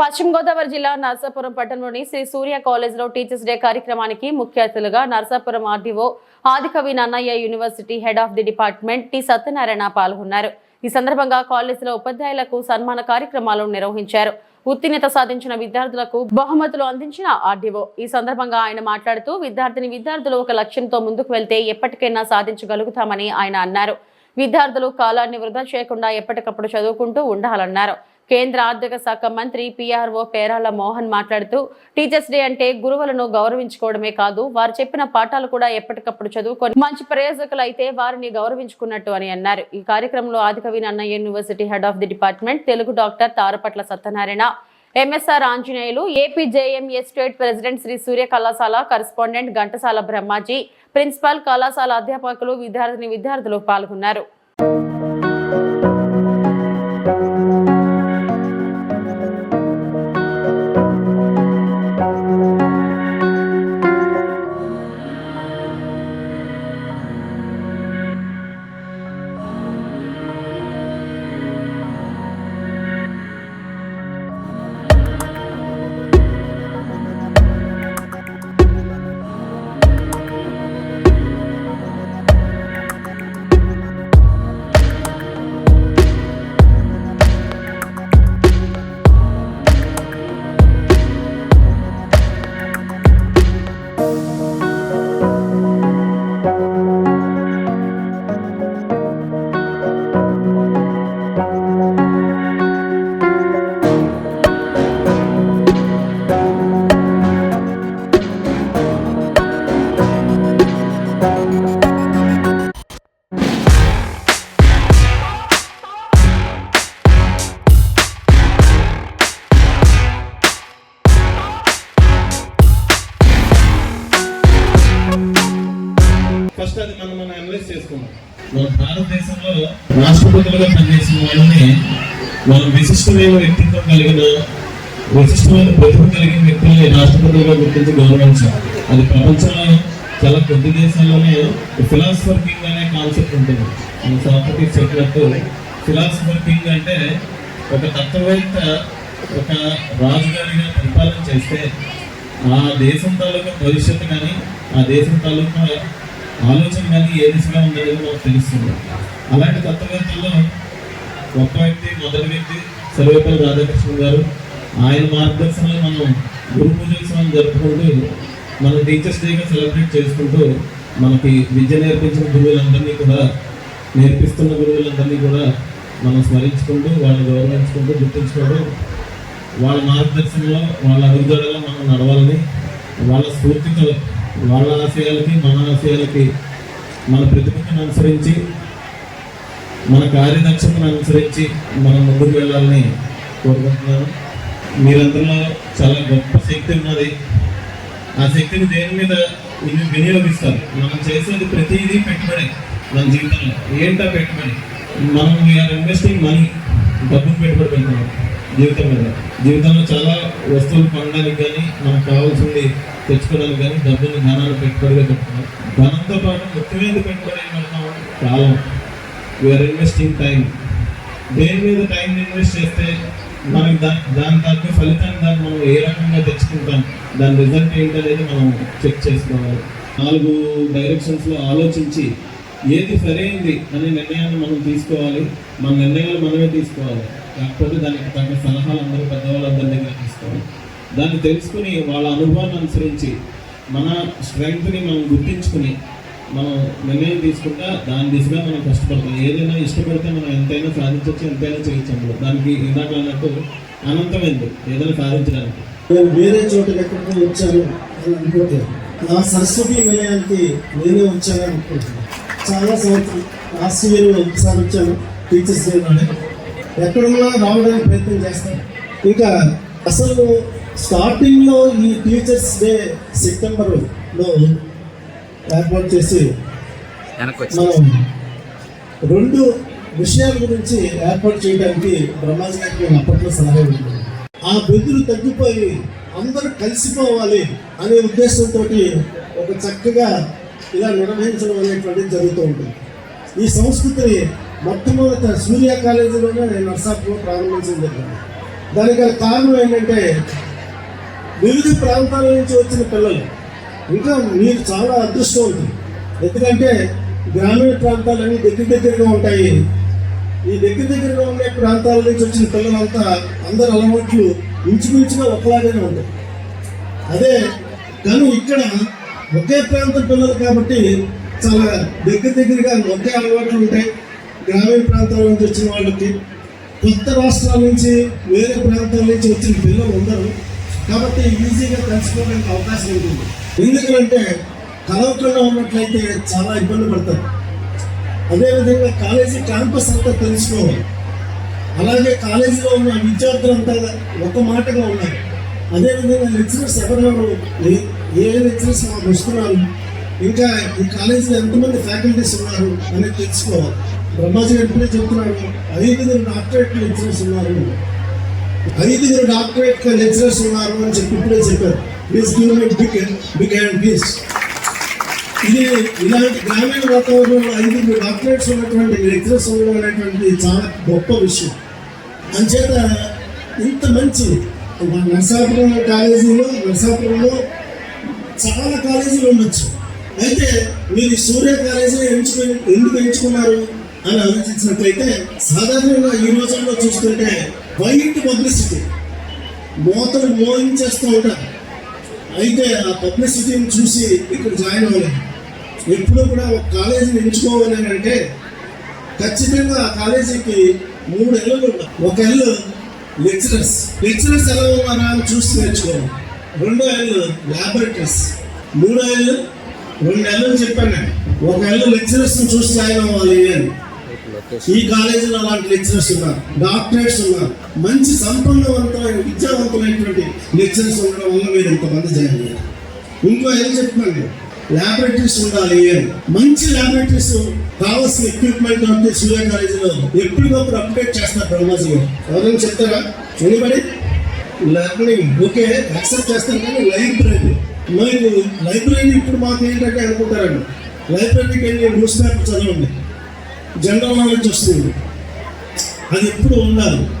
పశ్చిమ గోదావరి జిల్లా నర్సాపురం పట్టణంలోని శ్రీ సూర్య కాలేజ్లో టీచర్స్ డే కార్యక్రమానికి ముఖ్య అతిథులుగా Narsapuram RDO Adikavi Nannaya university head of the department T Satyanarayana పాల్గొన్నారు. ఈ సందర్భంగా కాలేజీలో ఉపాధ్యాయులకు సన్మాన కార్యక్రమాలు నిర్వహించారు. ఉత్తీర్ణత సాధించిన విద్యార్థులకు బహుమతులు అందించిన ఆర్డీఓ. ఈ సందర్భంగా ఆయన మాట్లాడుతూ విద్యార్థిని విద్యార్థులు ఒక లక్ష్యంతో ముందుకు వెళ్తే ఎప్పటికైనా సాధించగలుగుతామని ఆయన అన్నారు. విద్యార్థులు కాలాన్ని వృధా చేయకుండా ఎప్పటికప్పుడు చదువుకుంటూ ఉండాలన్నారు. కేంద్ర ఆర్థిక శాఖ మంత్రి పిఆర్ఓ పేరాల మోహన్ మాట్లాడుతూ టీచర్స్ డే అంటే గురువులను గౌరవించుకోవడమే కాదు వారు చెప్పిన పాఠాలు కూడా ఎప్పటికప్పుడు చదువుకొని మంచి ప్రయోజకులు అయితే వారిని గౌరవించుకున్నట్టు అని అన్నారు. ఈ కార్యక్రమంలో Adikavi Annayya university head of the department Telugu doctor Tarapatla Satyanarayana MSR Anjaneyulu APJMA state president Shri Surya కళాశాల కరస్పాండెంట్ ఘంటసాల బ్రహ్మాజీ ప్రిన్సిపాల్ కళాశాల అధ్యాపకులు విద్యార్థిని విద్యార్థులు పాల్గొన్నారు. ఫస్ట్ అది మనం మనం అనలైజ్ చేసుకున్నాం మన భారతదేశంలో రాష్ట్రపతులుగా పనిచేసిన వాళ్ళని మనం విశిష్టమైన వ్యక్తిత్వం కలిగిన విశిష్టమైన ప్రతిభ కలిగిన వ్యక్తుల్ని రాష్ట్రపతులుగా గుర్తించి గౌరవించాలి అది ప్రపంచంలో చాలా కొద్ది దేశాల్లోనే ఫిలాసఫర్ కింగ్ అనే కాన్సెప్ట్ ఉంటుంది. మన సాక్రటీస్ చెప్పినట్టు ఫిలాసఫర్ కింగ్ అంటే ఒక తత్వవేత్త ఒక రాజుగారిగా పరిపాలన చేస్తే ఆ దేశం తాలూకా భవిష్యత్తు కానీ ఆ దేశం తాలూకా ఆలోచన కానీ ఏ దిశగా ఉందనేది మనకు తెలుస్తుంది. అలాంటి తత్వవేత్తల్లో గొప్ప వ్యక్తి మొదటి వ్యక్తి సర్వేపల్లి రాధాకృష్ణ గారు. ఆయన మార్గదర్శనంలో మనం గురు పూజోత్సవం జరుపుకుంటూ మన టీచర్స్ డేగా సెలబ్రేట్ చేసుకుంటూ మనకి విద్య నేర్పించిన గురువులందరినీ కూడా నేర్పిస్తున్న గురువులందరినీ కూడా మనం స్మరించుకుంటూ వాళ్ళని గౌరవించుకుంటూ గుర్తించుకోవడం వాళ్ళ మార్గదర్శనంలో వాళ్ళ అడుగుదలలో మనం నడవాలని వాళ్ళ స్ఫూర్తితో వాళ్ళ ఆశయాలకి మన ఆశయాలకి మన ప్రతిభను అనుసరించి మన కార్యదక్షతను అనుసరించి మనం ముందుకు వెళ్ళాలని కోరుకుంటున్నాను. మీరందరిలో చాలా గొప్ప శక్తి ఉన్నది. ఆ శక్తిని దేని మీద వినియోగిస్తారు? మనం చేసేది ప్రతిదీ పెట్టుబడి మన జీవితంలో. ఏంటో పెట్టుబడి? మనం వీఆర్ ఇన్వెస్టింగ్ మనీ డబ్బులు పెట్టుబడి పెడుతున్నాం జీవితం మీద. జీవితంలో చాలా వస్తువులు కొనడానికి కానీ మనకు కావాల్సింది తెచ్చుకోవడానికి కానీ డబ్బులు ధనాలు పెట్టుబడిగా పెట్టుకున్నాం. ధనంతో పాటు ముఖ్యమైన పెట్టుబడి ఏం పెడతాం? కాలం. వీఆర్ ఇన్వెస్టింగ్ టైం దేని మీద టైం ఇన్వెస్ట్ చేస్తే మనకి దా దాని తగ్గ ఫలితాన్ని దాన్ని మనం ఏ రకంగా తెచ్చుకుంటాం? దాని రిజల్ట్ ఏంటనేది మనం చెక్ చేసుకోవాలి. నాలుగు డైరెక్షన్స్లో ఆలోచించి ఏది సరైంది అనే నిర్ణయాన్ని మనం తీసుకోవాలి. మన నిర్ణయాలు మనమే తీసుకోవాలి. కాకపోతే దానికి తగ్గ సలహాలు అందరూ పెద్దవాళ్ళందరి దగ్గర తీసుకోవాలి. దాన్ని తెలుసుకుని వాళ్ళ అనుభవాన్ని అనుసరించి మన స్ట్రెంగ్త్ని మనం గుర్తించుకుని మనం నిర్ణయం తీసుకుంటా దాని దిశగా మనం కష్టపడతాం. ఏదైనా ఇష్టపడితే మనం ఎంతైనా సాధించవచ్చు ఎంతైనా చేయొచ్చు అందులో. దానికి ఇందాక అన్నట్టు అనంతమైంది ఏదైనా సాధించడానికి. నేను వేరే చోట ఎక్కడికో వచ్చాను అని అనుకుంటే నా సరస్వతి నిలయానికి నేనే వచ్చాను అనుకుంటున్నాను. చాలా సంవత్సరం లాస్ట్ ఇయర్ ఒకసారి వచ్చాను టీచర్స్ డే నాడే. ఎక్కడున్నా రావడానికి ప్రయత్నం చేస్తాను ఇంకా అసలు స్టార్టింగ్లో ఈ టీచర్స్ డే సెప్టెంబర్లో ఏర్పాటు చేసి మనం రెండు విషయాల గురించి ఏర్పాటు చేయడానికి బ్రహ్మాజీ గారికి నేను అప్పట్లో సలహా ఇవ్వలేదు. ఆ బెదురు తగ్గిపోయి అందరూ కలిసిపోవాలి అనే ఉద్దేశంతో ఒక చక్కగా ఇలా నిర్వహించడం అనేటువంటిది జరుగుతూ ఉంటుంది. ఈ సంస్కృతిని మొట్టమొదట సూర్య కాలేజీలోనే నేను నర్సాపులో ప్రారంభించడం జరిగింది. దానికి గల కారణం ఏంటంటే వివిధ ప్రాంతాల నుంచి వచ్చిన పిల్లలు. ఇంకా మీరు చాలా అదృష్టవంతులు. ఎందుకంటే గ్రామీణ ప్రాంతాలన్నీ దగ్గర దగ్గరగా ఉంటాయి. ఈ దగ్గర దగ్గరగా ఉండే ప్రాంతాల నుంచి వచ్చిన పిల్లలంతా అందరి అలవాట్లు ఇంచుమించుగా ఒకలాగానే ఉంటాయి. అదే కానీ ఇక్కడ ఒకే ప్రాంతం పిల్లలు కాబట్టి చాలా దగ్గర దగ్గరగా ఒకే అలవాట్లు ఉంటాయి. గ్రామీణ ప్రాంతాల నుంచి వచ్చిన వాళ్ళకి కొత్త రాష్ట్రాల నుంచి వేరే ప్రాంతాల నుంచి వచ్చిన పిల్లలు ఉండరు. కాబట్టి ఈజీగా కలిసిపోవడానికి అవకాశం ఉంటుంది. ఎందుకంటే కలవకుండా ఉన్నట్లయితే చాలా ఇబ్బంది పడతారు. అదేవిధంగా కాలేజీ క్యాంపస్ అంతా తెలుసుకోవాలి. అలాగే కాలేజీలో ఉన్న విద్యార్థులంతా ఒక మాటగా ఉన్నారు. అదేవిధంగా లెక్చరర్స్ ఎవరెవరు ఏ లెక్చరర్స్ మాకు వస్తున్నారు? ఇంకా ఈ కాలేజీలో ఎంతమంది ఫ్యాకల్టీస్ ఉన్నారు అనేది తెలుసుకోవాలి. బ్రహ్మాజీ గారు చెప్తున్నాడు ఐదుగురు డాక్టరేట్ లెక్చరర్స్ ఉన్నారు? ఐదుగురు డాక్టరేట్ లెక్చరర్స్ ఉన్నారు అని చెప్పి ఇప్పుడే చెప్పారు. Please give me big big hand please ఇది ఇలాంటి గ్రామీణ వాతావరణంలో ఐదుగురు డాక్టరేట్స్ ఉన్నటువంటి లెక్చరర్స్ ఉండడం అనేటువంటి చాలా గొప్ప విషయం. అంచేత ఇంత మంచి మా నరసాపురం కాలేజీలో నరసాపురంలో చాలా కాలేజీలు ఉండొచ్చు. అయితే మీరు సూర్య కాలేజీ ఎంచుకుని ఎందుకు ఎంచుకున్నారు? అని ఆలోచించినట్లయితే సాధారణంగా ఈ రోజుల్లో చూస్తుంటే వైట్ పబ్లిసిటీ మోతలు మోహించేస్తూ ఉంటారు. అయితే ఆ పబ్లిసిటీని చూసి ఇక్కడ జాయిన్ అవ్వలేదు. ఎప్పుడు కూడా ఒక కాలేజీని ఎంచుకోవాలి అని అంటే ఖచ్చితంగా ఆ కాలేజీకి మూడు ఏళ్ళు ఒక ఎల్లు లెక్చరర్స్. లెక్చరర్స్ ఎలా ఉన్నారా అని చూసి నేర్చుకోవాలి. రెండో ఎల్లు ల్యాబొరేటరీస్ మూడో ఎల్లు రెండు నెలలు చెప్పాను. ఒక ఎల్లు లెక్చరర్స్ చూసి జాయిన్ అవ్వాలి అని. ఈ కాలేజీలో అలాంటి లెక్చరర్స్ ఉన్నారు. డాక్టరేట్స్ ఉన్నారు. మంచి సంపన్నవంతమైన విద్యావంతమైనటువంటి లెక్చరర్స్ ఉండడం వల్ల మీరు ఇంతమంది జాయిన్ అయ్యారు. ఇంకో ఏం చెప్తున్నాను ల్యాబొరేటరీస్ ఉండాలి అని. మంచి ల్యాబొరేటరీస్ కావాల్సిన ఎక్విప్మెంట్ అంటే సూర్య కాలేజీలో ఎప్పటికప్పుడు అప్డేట్ చేస్తారు బ్రహ్మాజీ గారు. ఎవరైనా చెప్తారా? ఎనిబడి లెర్నింగ్ ఓకే యాక్సెప్ట్ చేస్తారు కానీ లైబ్రరీ మరి లైబ్రరీ ఇప్పుడు మాకు ఏంటంటే అనుకుంటారండి? లైబ్రరీకి వెళ్ళి న్యూస్ పేపర్ చదవండి. జనరల్ నాలెడ్జ్ వస్తుంది. అది ఎప్పుడు ఉండాలి